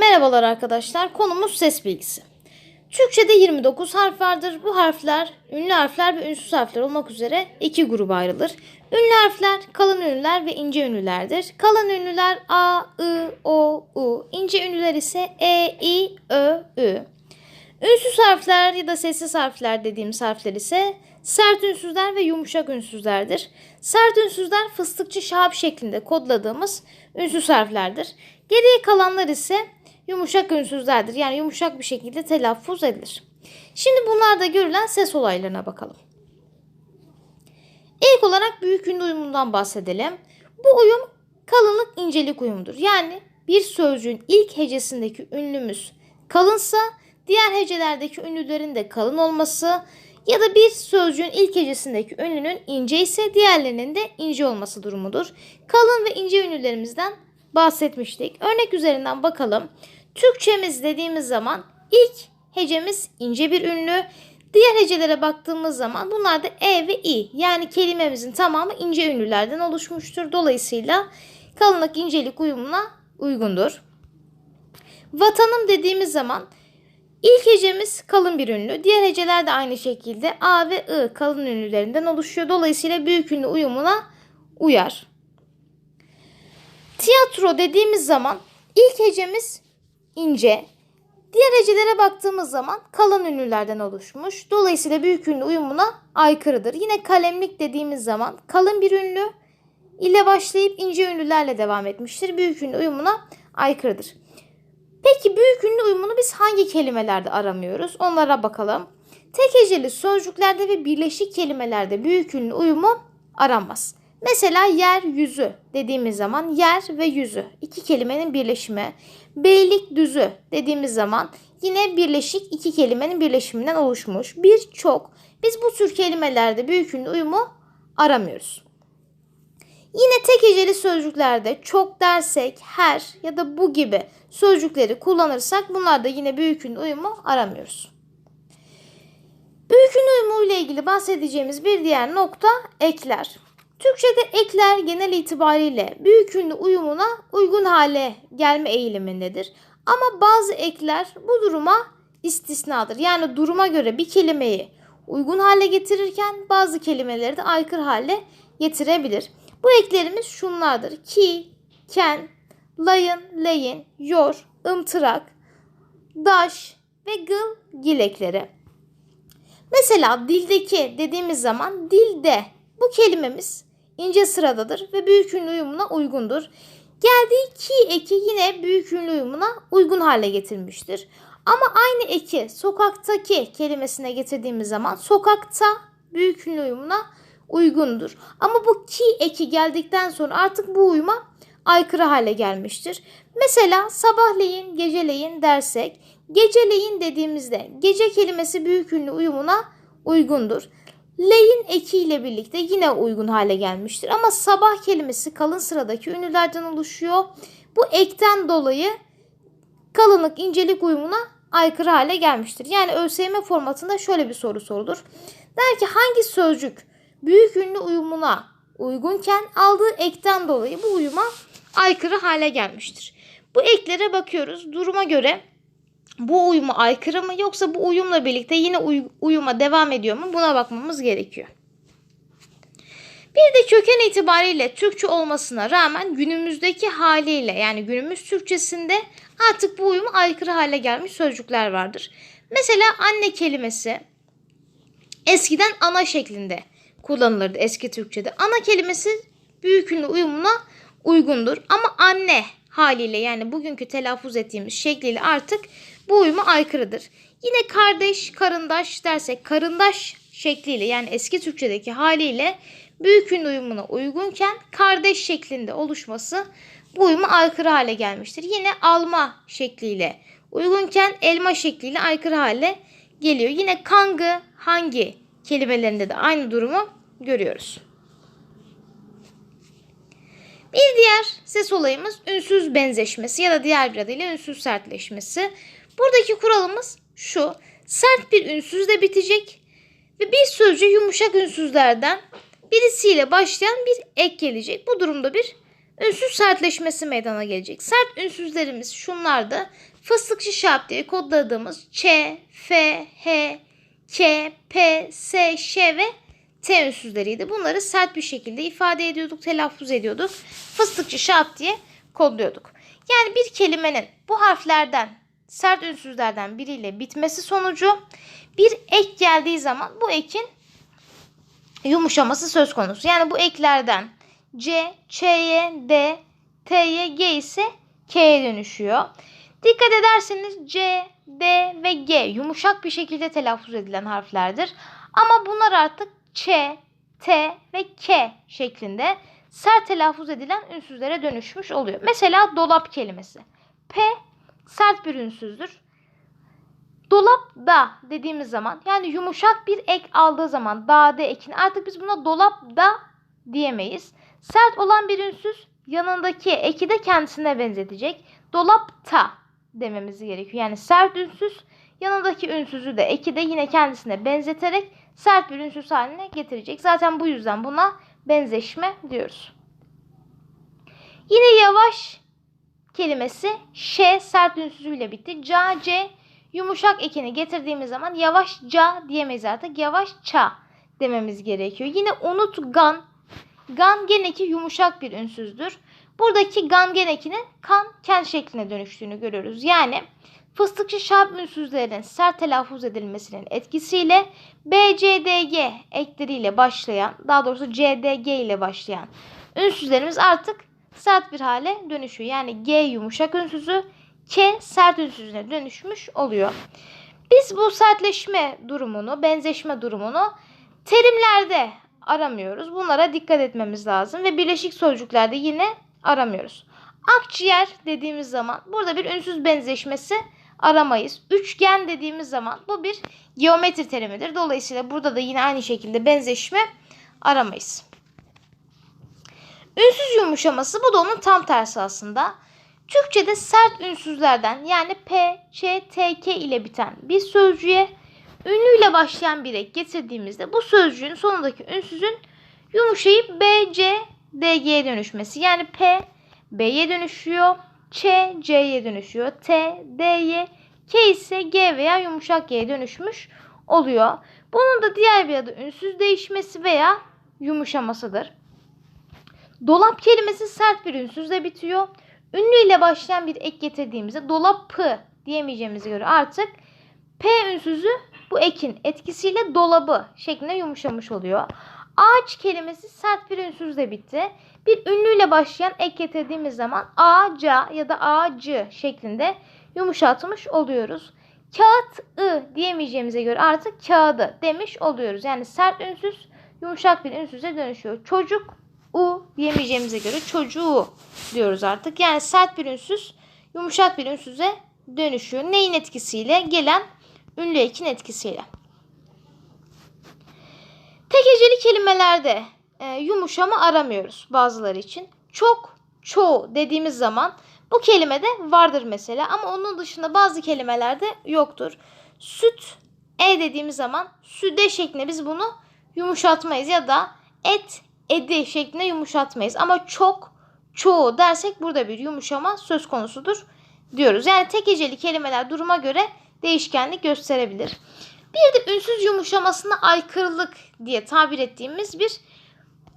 Merhabalar arkadaşlar. Konumuz ses bilgisi. Türkçede 29 harf vardır. Bu harfler ünlü harfler ve ünsüz harfler olmak üzere iki gruba ayrılır. Ünlü harfler kalın ünlüler ve ince ünlülerdir. Kalın ünlüler A, I, O, U. İnce ünlüler ise E, I, Ö, Ü. Ünsüz harfler ya da sessiz harfler dediğimiz harfler ise sert ünsüzler ve yumuşak ünsüzlerdir. Sert ünsüzler fıstıkçı şahap şeklinde kodladığımız ünsüz harflerdir. Geriye kalanlar ise yumuşak ünsüzlerdir. Yani yumuşak bir şekilde telaffuz edilir. Şimdi bunlarda görülen ses olaylarına bakalım. İlk olarak büyük ünlü uyumundan bahsedelim. Bu uyum kalınlık incelik uyumudur. Yani bir sözcüğün ilk hecesindeki ünlümüz kalınsa diğer hecelerdeki ünlülerin de kalın olması ya da bir sözcüğün ilk hecesindeki ünlünün ince ise diğerlerinin de ince olması durumudur. Kalın ve ince ünlülerimizden bahsetmiştik. Örnek üzerinden bakalım. Türkçemiz dediğimiz zaman ilk hecemiz ince bir ünlü. Diğer hecelere baktığımız zaman bunlar da E ve İ. Yani kelimemizin tamamı ince ünlülerden oluşmuştur. Dolayısıyla kalınlık incelik uyumuna uygundur. Vatanım dediğimiz zaman ilk hecemiz kalın bir ünlü. Diğer heceler de aynı şekilde A ve I kalın ünlülerinden oluşuyor. Dolayısıyla büyük ünlü uyumuna uyar. Tiyatro dediğimiz zaman ilk hecemiz ince. Diğer hecelere baktığımız zaman kalın ünlülerden oluşmuş. Dolayısıyla büyük ünlü uyumuna aykırıdır. Yine kalemlik dediğimiz zaman kalın bir ünlü ile başlayıp ince ünlülerle devam etmiştir. Büyük ünlü uyumuna aykırıdır. Peki büyük ünlü uyumunu biz hangi kelimelerde aramıyoruz? Onlara bakalım. Tek heceli sözcüklerde ve birleşik kelimelerde büyük ünlü uyumu aranmaz. Mesela yer yüzü dediğimiz zaman yer ve yüzü iki kelimenin birleşimi. Beylik düzü dediğimiz zaman yine birleşik iki kelimenin birleşiminden oluşmuş. Birçok biz bu tür kelimelerde büyük ünlü uyumu aramıyoruz. Yine tek heceli sözcüklerde çok dersek her ya da bu gibi sözcükleri kullanırsak bunlarda yine büyük ünlü uyumu aramıyoruz. Büyük ünlü uyumu ile ilgili bahsedeceğimiz bir diğer nokta ekler. Türkçe'de ekler genel itibariyle büyük ünlü uyumuna uygun hale gelme eğilimindedir. Ama bazı ekler bu duruma istisnadır. Yani duruma göre bir kelimeyi uygun hale getirirken bazı kelimeleri de aykırı hale getirebilir. Bu eklerimiz şunlardır. Ki, ken, layın, leyin, yor, ımtırak, daş ve gıl gil ekleri. Mesela dildeki dediğimiz zaman dilde bu kelimemiz ince sıradadır ve büyük ünlü uyumuna uygundur. Geldiği ki eki yine büyük ünlü uyumuna uygun hale getirmiştir. Ama aynı eki sokaktaki kelimesine getirdiğimiz zaman sokakta büyük ünlü uyumuna uygundur. Ama bu ki eki geldikten sonra artık bu uyuma aykırı hale gelmiştir. Mesela sabahleyin, geceleyin dersek, geceleyin dediğimizde gece kelimesi büyük ünlü uyumuna uygundur. Leyin ekiyle birlikte yine uygun hale gelmiştir. Ama sabah kelimesi kalın sıradaki ünlülerden oluşuyor. Bu ekten dolayı kalınlık incelik uyumuna aykırı hale gelmiştir. Yani ÖSYM formatında şöyle bir soru sorulur. Der ki hangi sözcük büyük ünlü uyumuna uygunken aldığı ekten dolayı bu uyuma aykırı hale gelmiştir. Bu eklere bakıyoruz. Duruma göre bu uyuma aykırı mı yoksa bu uyumla birlikte yine uy- uyuma devam ediyor mu buna bakmamız gerekiyor. Bir de köken itibariyle Türkçe olmasına rağmen günümüzdeki haliyle yani günümüz Türkçesinde artık bu uyuma aykırı hale gelmiş sözcükler vardır. Mesela anne kelimesi eskiden ana şeklinde kullanılırdı eski Türkçe'de. Ana kelimesi büyük ünlü uyumuna uygundur ama anne haliyle yani bugünkü telaffuz ettiğimiz şekliyle artık bu uyuma aykırıdır. Yine kardeş, karındaş dersek karındaş şekliyle yani eski Türkçedeki haliyle büyük ünlü uyumuna uygunken kardeş şeklinde oluşması bu uyuma aykırı hale gelmiştir. Yine alma şekliyle uygunken elma şekliyle aykırı hale geliyor. Yine kangı, hangi kelimelerinde de aynı durumu görüyoruz. Bir diğer ses olayımız ünsüz benzeşmesi ya da diğer bir adıyla ünsüz sertleşmesi. Buradaki kuralımız şu. Sert bir ünsüzle bitecek ve bir sözcüğe yumuşak ünsüzlerden birisiyle başlayan bir ek gelecek. Bu durumda bir ünsüz sertleşmesi meydana gelecek. Sert ünsüzlerimiz şunlardı. Fıstıkçı şap diye kodladığımız Ç, F, H, K, P, S, Ş ve T ünsüzleriydi. Bunları sert bir şekilde ifade ediyorduk, telaffuz ediyorduk. Fıstıkçı şap diye kodluyorduk. Yani bir kelimenin bu harflerden, sert ünsüzlerden biriyle bitmesi sonucu bir ek geldiği zaman bu ekin yumuşaması söz konusu. Yani bu eklerden C, Ç'ye, D, T'ye, G ise K'ye dönüşüyor. Dikkat ederseniz C, D ve G yumuşak bir şekilde telaffuz edilen harflerdir. Ama bunlar artık Ç, T ve K şeklinde sert telaffuz edilen ünsüzlere dönüşmüş oluyor. Mesela dolap kelimesi. P sert bir ünsüzdür. Dolap da dediğimiz zaman yani yumuşak bir ek aldığı zaman da de ekini artık biz buna dolap da diyemeyiz. Sert olan bir ünsüz yanındaki eki de kendisine benzetecek. Dolapta dememiz gerekiyor. Yani sert ünsüz yanındaki ünsüzü de eki de yine kendisine benzeterek sert bir ünsüz haline getirecek. Zaten bu yüzden buna benzeşme diyoruz. Yine yavaş kelimesi ş sert ünsüzüyle bitti. Ca, c yumuşak ekini getirdiğimiz zaman yavaşça diyemeyiz artık. Yavaşça dememiz gerekiyor. Yine unutgan. Gan gene ki yumuşak bir ünsüzdür. Buradaki gan gene ekinin kan ken şekline dönüştüğünü görüyoruz. Yani fıstıkçı şarp ünsüzlerin sert telaffuz edilmesinin etkisiyle B, C, D, G ekleriyle başlayan, daha doğrusu C, D, G ile başlayan ünsüzlerimiz artık sert bir hale dönüşüyor. Yani G yumuşak ünsüzü, K sert ünsüzüne dönüşmüş oluyor. Biz bu sertleşme durumunu, benzeşme durumunu terimlerde aramıyoruz. Bunlara dikkat etmemiz lazım ve birleşik sözcüklerde yine aramıyoruz. Akciğer dediğimiz zaman burada bir ünsüz benzeşmesi aramayız. Üçgen dediğimiz zaman bu bir geometri terimidir. Dolayısıyla burada da yine aynı şekilde benzeşme aramayız. Ünsüz yumuşaması bu da onun tam tersi aslında. Türkçe'de sert ünsüzlerden yani P, Ç, T, K ile biten bir sözcüğe ünlüyle başlayan bir ek getirdiğimizde bu sözcüğün sonundaki ünsüzün yumuşayıp B, C, D, G'ye dönüşmesi. Yani P, B'ye dönüşüyor. Ç, C'ye dönüşüyor. T, D'ye, K ise G veya yumuşak G'ye dönüşmüş oluyor. Bunun da diğer bir adı ünsüz değişmesi veya yumuşamasıdır. Dolap kelimesi sert bir ünsüzle bitiyor. Ünlü ile başlayan bir ek getirdiğimizde dolapı diyemeyeceğimize göre artık P ünsüzü bu ekin etkisiyle dolabı şeklinde yumuşamış oluyor. Ağaç kelimesi sert bir ünsüzle bitti. Bir ünlüyle başlayan ek getirdiğimiz zaman ağaca ya da ağacı şeklinde yumuşatmış oluyoruz. Kağıt ı diyemeyeceğimize göre artık kağıdı demiş oluyoruz. Yani sert ünsüz yumuşak bir ünsüze dönüşüyor. Çocuk u diyemeyeceğimize göre çocuğu diyoruz artık. Yani sert bir ünsüz yumuşak bir ünsüze dönüşüyor. Neyin etkisiyle? Gelen ünlü ekin etkisiyle. Tek heceli kelimelerde e, yumuşama aramıyoruz bazıları için. Çok, çoğu dediğimiz zaman bu kelimede vardır mesela ama onun dışında bazı kelimelerde yoktur. Süt, e dediğimiz zaman süde şeklinde biz bunu yumuşatmayız ya da et, edi şeklinde yumuşatmayız. Ama çok, çoğu dersek burada bir yumuşama söz konusudur diyoruz. Yani tek heceli kelimeler duruma göre değişkenlik gösterebilir. Bir de ünsüz yumuşamasına aykırılık diye tabir ettiğimiz bir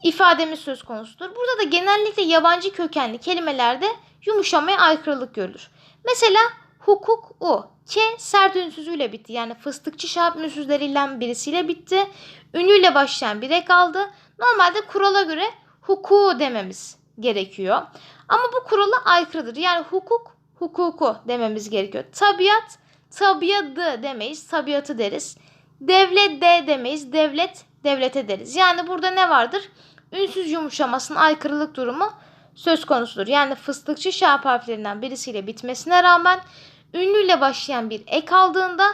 ifademiz söz konusudur. Burada da genellikle yabancı kökenli kelimelerde yumuşamaya aykırılık görülür. Mesela hukuk u. K sert ünsüzüyle bitti. Yani fıstıkçı şahap ünsüzleriyle birisiyle bitti. Ünlüyle başlayan bir ek aldı. Normalde kurala göre hukuku dememiz gerekiyor. Ama bu kurala aykırıdır. Yani hukuk hukuku dememiz gerekiyor. Tabiat tabiadı demeyiz, tabiatı deriz. Devlet de demeyiz, devlet devlete deriz. Yani burada ne vardır? Ünsüz yumuşamasının aykırılık durumu söz konusudur. Yani fıstıkçı şahap harflerinden birisiyle bitmesine rağmen ünlüyle başlayan bir ek aldığında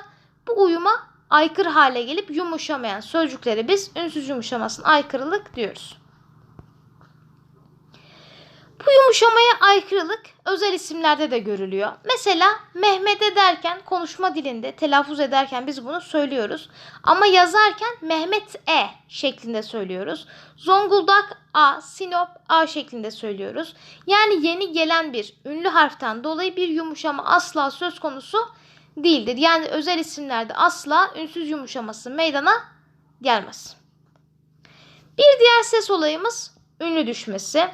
bu uyuma aykırı hale gelip yumuşamayan sözcüklere biz ünsüz yumuşamasının aykırılık diyoruz. Bu yumuşamaya aykırılık özel isimlerde de görülüyor. Mesela Mehmet'e derken konuşma dilinde telaffuz ederken biz bunu söylüyoruz. Ama yazarken Mehmet E şeklinde söylüyoruz. Zonguldak A, Sinop A şeklinde söylüyoruz. Yani yeni gelen bir ünlü harften dolayı bir yumuşama asla söz konusu değildir. Yani özel isimlerde asla ünsüz yumuşaması meydana gelmez. Bir diğer ses olayımız ünlü düşmesi.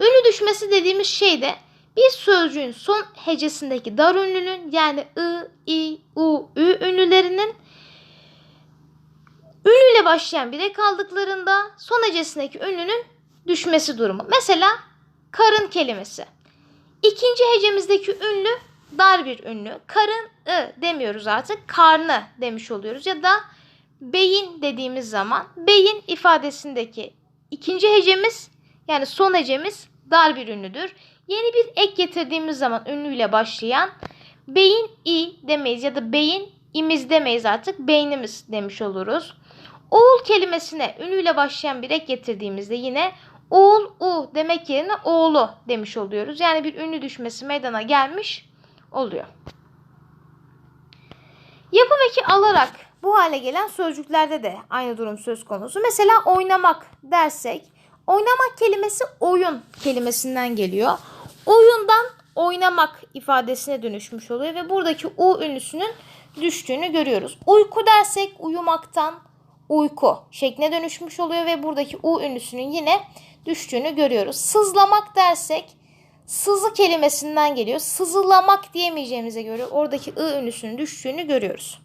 Ünlü düşmesi dediğimiz şey de bir sözcüğün son hecesindeki dar ünlünün yani ı, i, u, ü ünlülerinin ünlüyle başlayan bir ek aldıklarında son hecesindeki ünlünün düşmesi durumu. Mesela karın kelimesi. İkinci hecemizdeki ünlü dar bir ünlü. Karın ı demiyoruz artık. Karnı demiş oluyoruz. Ya da beyin dediğimiz zaman beyin ifadesindeki ikinci hecemiz yani son hecemiz dar bir ünlüdür. Yeni bir ek getirdiğimiz zaman ünlüyle başlayan beyin i demeyiz ya da beyin imiz demeyiz artık beynimiz demiş oluruz. Oğul kelimesine ünlüyle başlayan bir ek getirdiğimizde yine oğul u demek yerine oğlu demiş oluyoruz. Yani bir ünlü düşmesi meydana gelmiş oluyor. Yapım eki alarak bu hale gelen sözcüklerde de aynı durum söz konusu. Mesela oynamak dersek oynamak kelimesi oyun kelimesinden geliyor. Oyundan oynamak ifadesine dönüşmüş oluyor ve buradaki u ünlüsünün düştüğünü görüyoruz. Uyku dersek uyumaktan uyku şekline dönüşmüş oluyor ve buradaki u ünlüsünün yine düştüğünü görüyoruz. Sızlamak dersek sızı kelimesinden geliyor. Sızılamak diyemeyeceğimize göre oradaki ı ünlüsünün düştüğünü görüyoruz.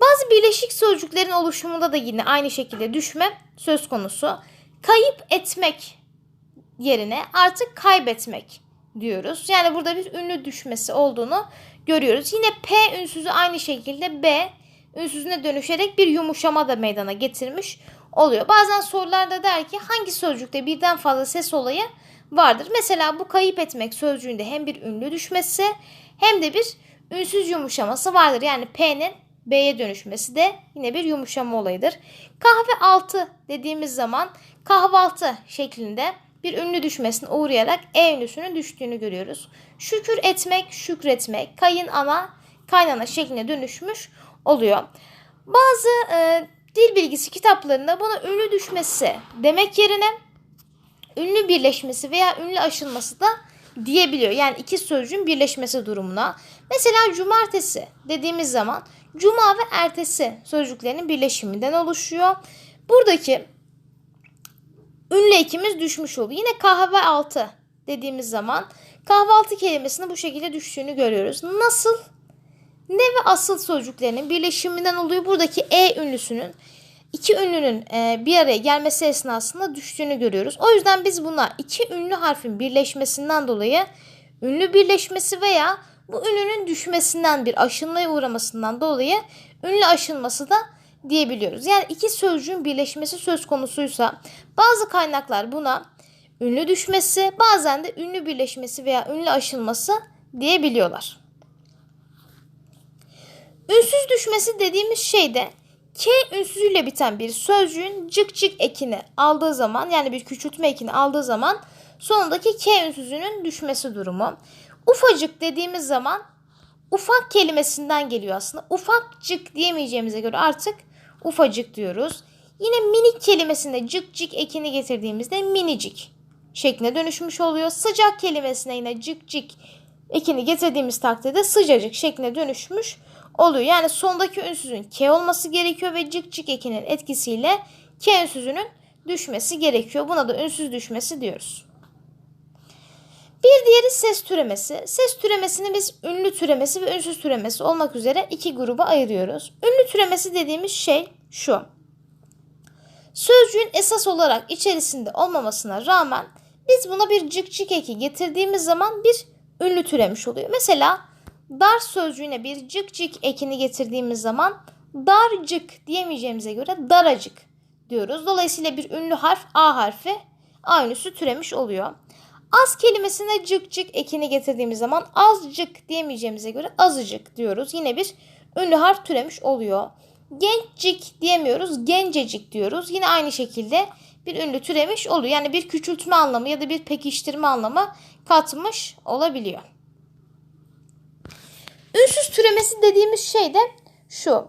Bazı birleşik sözcüklerin oluşumunda da yine aynı şekilde düşme söz konusu. Kayıp etmek yerine artık kaybetmek diyoruz. Yani burada bir ünlü düşmesi olduğunu görüyoruz. Yine P ünsüzü aynı şekilde B ünsüzüne dönüşerek bir yumuşama da meydana getirmiş oluyor. Bazen sorularda der ki hangi sözcükte birden fazla ses olayı vardır? Mesela bu kayıp etmek sözcüğünde hem bir ünlü düşmesi hem de bir ünsüz yumuşaması vardır. Yani P'nin B'ye dönüşmesi de yine bir yumuşama olayıdır. Kahve altı dediğimiz zaman kahvaltı şeklinde bir ünlü düşmesine uğrayarak E ünlüsünün düştüğünü görüyoruz. Şükür etmek, şükretmek, kayın ana, kaynana şekline dönüşmüş oluyor. Bazı e, dil bilgisi kitaplarında buna ünlü düşmesi demek yerine ünlü birleşmesi veya ünlü aşılması da diyebiliyor. Yani iki sözcüğün birleşmesi durumuna. Mesela cumartesi dediğimiz zaman cuma ve ertesi sözcüklerinin birleşiminden oluşuyor. Buradaki ünlü ekimiz düşmüş oluyor. Yine kahve altı dediğimiz zaman kahvaltı kelimesinin bu şekilde düştüğünü görüyoruz. Nasıl? Ne ve asıl sözcüklerinin birleşiminden oluyor. Buradaki e ünlüsünün iki ünlünün e, bir araya gelmesi esnasında düştüğünü görüyoruz. O yüzden biz buna iki ünlü harfin birleşmesinden dolayı ünlü birleşmesi veya bu ünlünün düşmesinden bir aşınmaya uğramasından dolayı ünlü aşınması da diyebiliyoruz. Yani iki sözcüğün birleşmesi söz konusuysa bazı kaynaklar buna ünlü düşmesi bazen de ünlü birleşmesi veya ünlü aşılması diyebiliyorlar. Ünsüz düşmesi dediğimiz şey de K ünsüzüyle biten bir sözcüğün cık cık ekini aldığı zaman yani bir küçültme ekini aldığı zaman sonundaki K ünsüzünün düşmesi durumu. Ufacık dediğimiz zaman ufak kelimesinden geliyor aslında. Ufakcık diyemeyeceğimize göre artık ufacık diyoruz. Yine minik kelimesinde cık cık ekini getirdiğimizde minicik şekline dönüşmüş oluyor. Sıcak kelimesine yine cık cık ekini getirdiğimiz takdirde sıcacık şekline dönüşmüş oluyor. Yani sondaki ünsüzün K olması gerekiyor ve cık cık ekinin etkisiyle K ünsüzünün düşmesi gerekiyor. Buna da ünsüz düşmesi diyoruz. Bir diğeri ses türemesi. Ses türemesini biz ünlü türemesi ve ünsüz türemesi olmak üzere iki gruba ayırıyoruz. Ünlü türemesi dediğimiz şey şu. Sözcüğün esas olarak içerisinde olmamasına rağmen biz buna bir cık cık eki getirdiğimiz zaman bir ünlü türemiş oluyor. Mesela dar sözcüğüne bir cık cık ekini getirdiğimiz zaman darcık diyemeyeceğimize göre daracık diyoruz. Dolayısıyla bir ünlü harf A harfi A ünlüsü türemiş oluyor. Az kelimesine cık cık ekini getirdiğimiz zaman azcık diyemeyeceğimize göre azıcık diyoruz. Yine bir ünlü harf türemiş oluyor. Gençcik diyemiyoruz, gencecik diyoruz. Yine aynı şekilde bir ünlü türemiş oluyor. Yani bir küçültme anlamı ya da bir pekiştirme anlamı katmış olabiliyor. Ünsüz türemesi dediğimiz şey de şu.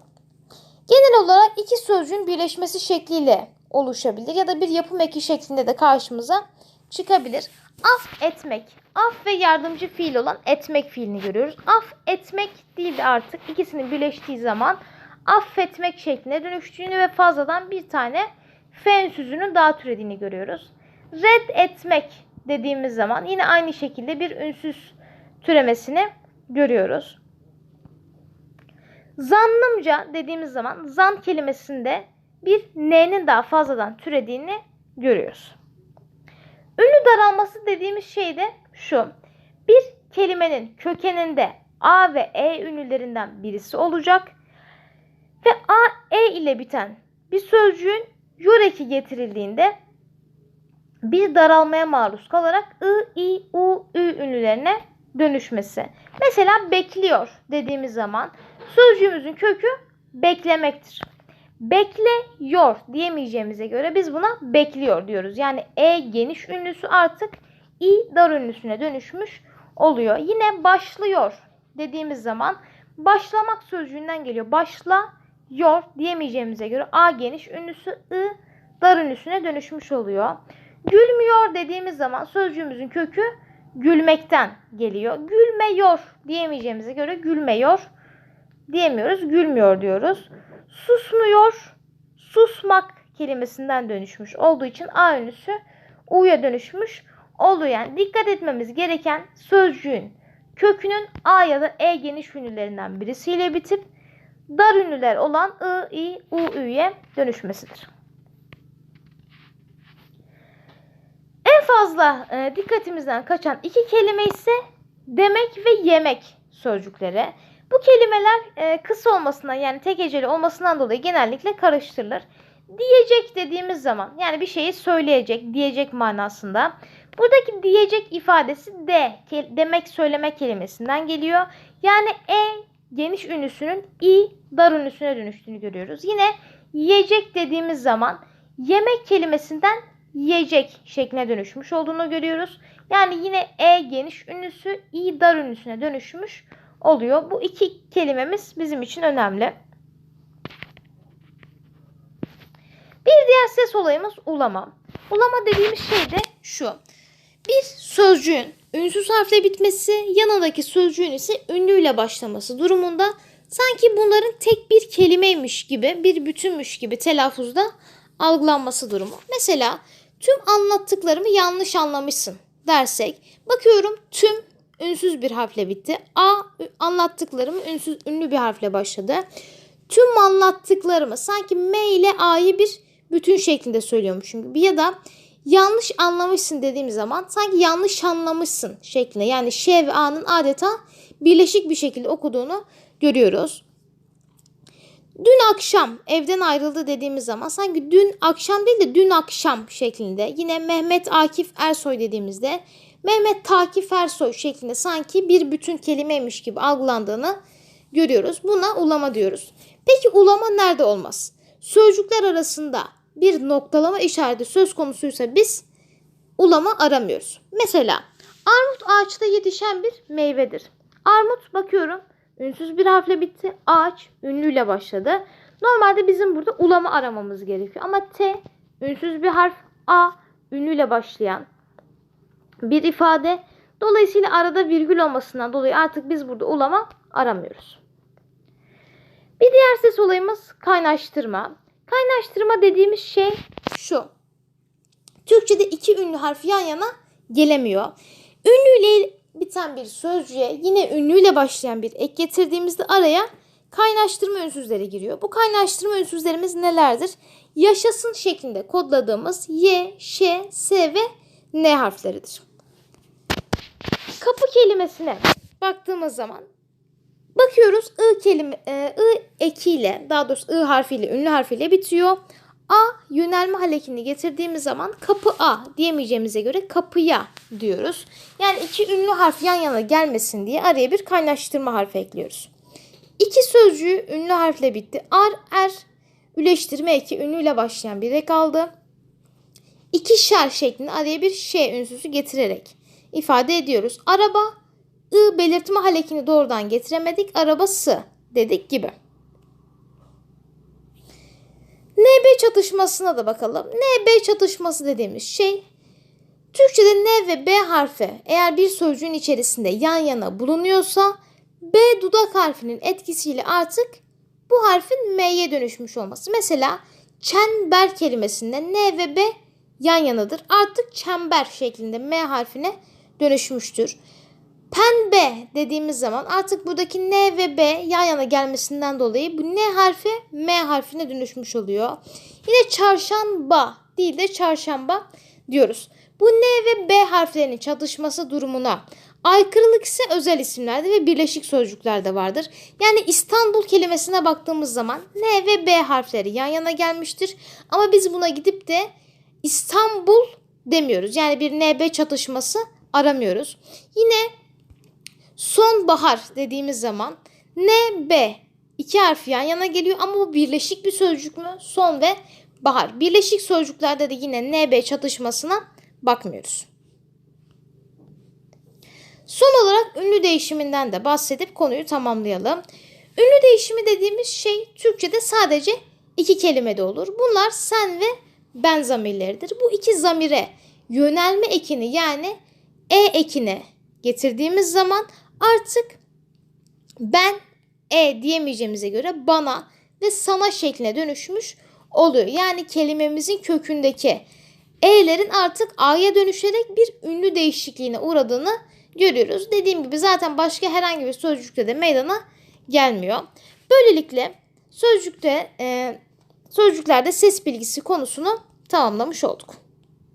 Genel olarak iki sözcüğün birleşmesi şekliyle oluşabilir ya da bir yapım eki şeklinde de karşımıza çıkabilir. Af etmek, af ve yardımcı fiil olan etmek fiilini görüyoruz. Af etmek değil de artık ikisinin birleştiği zaman affetmek şekline dönüştüğünü ve fazladan bir tane fe ünsüzünün daha türediğini görüyoruz. Red etmek dediğimiz zaman yine aynı şekilde bir ünsüz türemesini görüyoruz. Zannımca dediğimiz zaman zan kelimesinde bir n'nin daha fazladan türediğini görüyoruz. Ünlü daralması dediğimiz şey de şu. Bir kelimenin kökeninde a ve e ünlülerinden birisi olacak ve a e ile biten bir sözcüğün yoreki getirildiğinde bir daralmaya maruz kalarak i, i, u, ü ünlülerine dönüşmesi. Mesela bekliyor dediğimiz zaman sözcüğümüzün kökü beklemektir. Bekliyor diyemeyeceğimize göre biz buna bekliyor diyoruz. Yani e geniş ünlüsü artık i dar ünlüsüne dönüşmüş oluyor. Yine başlıyor dediğimiz zaman başlamak sözcüğünden geliyor. Başlıyor diyemeyeceğimize göre a geniş ünlüsü i dar ünlüsüne dönüşmüş oluyor. Gülmüyor dediğimiz zaman sözcüğümüzün kökü gülmekten geliyor. Gülmüyor diyemeyeceğimize göre gülmüyor diyemiyoruz. Gülmüyor diyoruz. Susmuyor, susmak kelimesinden dönüşmüş olduğu için A ünlüsü U'ya dönüşmüş oluyor. Yani dikkat etmemiz gereken sözcüğün kökünün A ya da E geniş ünlülerinden birisiyle bitip dar ünlüler olan I, I, U, Ü'ye dönüşmesidir. En fazla e, dikkatimizden kaçan iki kelime ise demek ve yemek sözcükleri. Bu kelimeler e, kısa olmasından yani tek heceli olmasından dolayı genellikle karıştırılır. Diyecek dediğimiz zaman yani bir şeyi söyleyecek, diyecek manasında. Buradaki diyecek ifadesi de demek söyleme kelimesinden geliyor. Yani e geniş ünlüsünün i dar ünlüsüne dönüştüğünü görüyoruz. Yine yiyecek dediğimiz zaman yemek kelimesinden yiyecek şekline dönüşmüş olduğunu görüyoruz. Yani yine e geniş ünlüsü i dar ünlüsüne dönüşmüş oluyor. Bu iki kelimemiz bizim için önemli. Bir diğer ses olayımız ulama. Ulama dediğimiz şey de şu. Bir sözcüğün ünsüz harfle bitmesi, yanındaki sözcüğün ise ünlüyle başlaması durumunda sanki bunların tek bir kelimeymiş gibi, bir bütünmüş gibi telaffuzda algılanması durumu. Mesela tüm anlattıklarımı yanlış anlamışsın dersek, bakıyorum tüm ünsüz bir harfle bitti. A anlattıklarımı ünsüz ünlü bir harfle başladı. Tüm anlattıklarımı sanki M ile A'yı bir bütün şeklinde söylüyormuşum gibi ya da yanlış anlamışsın dediğim zaman sanki yanlış anlamışsın şeklinde yani Ş ve A'nın adeta birleşik bir şekilde okuduğunu görüyoruz. Dün akşam evden ayrıldı dediğimiz zaman sanki dün akşam değil de dün akşam şeklinde. Yine Mehmet Akif Ersoy dediğimizde Mehmet Takif Ersoy şeklinde sanki bir bütün kelimeymiş gibi algılandığını görüyoruz. Buna ulama diyoruz. Peki ulama nerede olmaz? Sözcükler arasında bir noktalama işareti söz konusuysa biz ulama aramıyoruz. Mesela armut ağaçta yetişen bir meyvedir. Armut bakıyorum ünsüz bir harfle bitti. Ağaç ünlüyle başladı. Normalde bizim burada ulama aramamız gerekiyor. Ama T ünsüz bir harf A ünlüyle başlayan bir ifade. Dolayısıyla arada virgül olmasından dolayı artık biz burada ulama aramıyoruz. Bir diğer ses olayımız kaynaştırma. Kaynaştırma dediğimiz şey şu. Türkçe'de iki ünlü harf yan yana gelemiyor. Ünlüyle biten bir sözcüğe yine ünlüyle başlayan bir ek getirdiğimizde araya kaynaştırma ünsüzleri giriyor. Bu kaynaştırma ünsüzlerimiz nelerdir? Yaşasın şeklinde kodladığımız Y, Ş, S ve N harfleridir. Kapı kelimesine baktığımız zaman bakıyoruz I kelime e, I ekiyle daha doğrusu I harfiyle ünlü harfiyle bitiyor. A yönelme halekini getirdiğimiz zaman kapı A diyemeyeceğimize göre kapıya diyoruz. Yani iki ünlü harf yan yana gelmesin diye araya bir kaynaştırma harfi ekliyoruz. İki sözcüğü ünlü harfle bitti. Ar, er, üleştirme eki ünlüyle başlayan bir ek aldı. ikişer şeklinde araya bir şey ünsüzü getirerek ifade ediyoruz. Araba ı belirtme halekini doğrudan getiremedik. Arabası dedik gibi. NB çatışmasına da bakalım. NB çatışması dediğimiz şey Türkçe'de N ve B harfi eğer bir sözcüğün içerisinde yan yana bulunuyorsa B dudak harfinin etkisiyle artık bu harfin M'ye dönüşmüş olması. Mesela çember kelimesinde N ve B yan yanadır. Artık çember şeklinde M harfine dönüşmüştür. Pembe dediğimiz zaman artık buradaki N ve B yan yana gelmesinden dolayı bu N harfi M harfine dönüşmüş oluyor. Yine çarşamba değil de çarşamba diyoruz. Bu N ve B harflerinin çatışması durumuna aykırılık ise özel isimlerde ve birleşik sözcüklerde vardır. Yani İstanbul kelimesine baktığımız zaman N ve B harfleri yan yana gelmiştir. Ama biz buna gidip de İstanbul demiyoruz. Yani bir NB çatışması aramıyoruz. Yine sonbahar dediğimiz zaman NB iki harf yan yana geliyor ama bu birleşik bir sözcük mü? Son ve bahar. Birleşik sözcüklerde de yine NB çatışmasına bakmıyoruz. Son olarak ünlü değişiminden de bahsedip konuyu tamamlayalım. Ünlü değişimi dediğimiz şey Türkçe'de sadece iki kelimede olur. Bunlar sen ve ben zamirleridir. Bu iki zamire yönelme ekini yani e ekine getirdiğimiz zaman artık ben e diyemeyeceğimize göre bana ve sana şekline dönüşmüş oluyor. Yani kelimemizin kökündeki e'lerin artık a'ya dönüşerek bir ünlü değişikliğine uğradığını görüyoruz. Dediğim gibi zaten başka herhangi bir sözcükte de meydana gelmiyor. Böylelikle sözcükte e, sözcüklerde ses bilgisi konusunu tamamlamış olduk.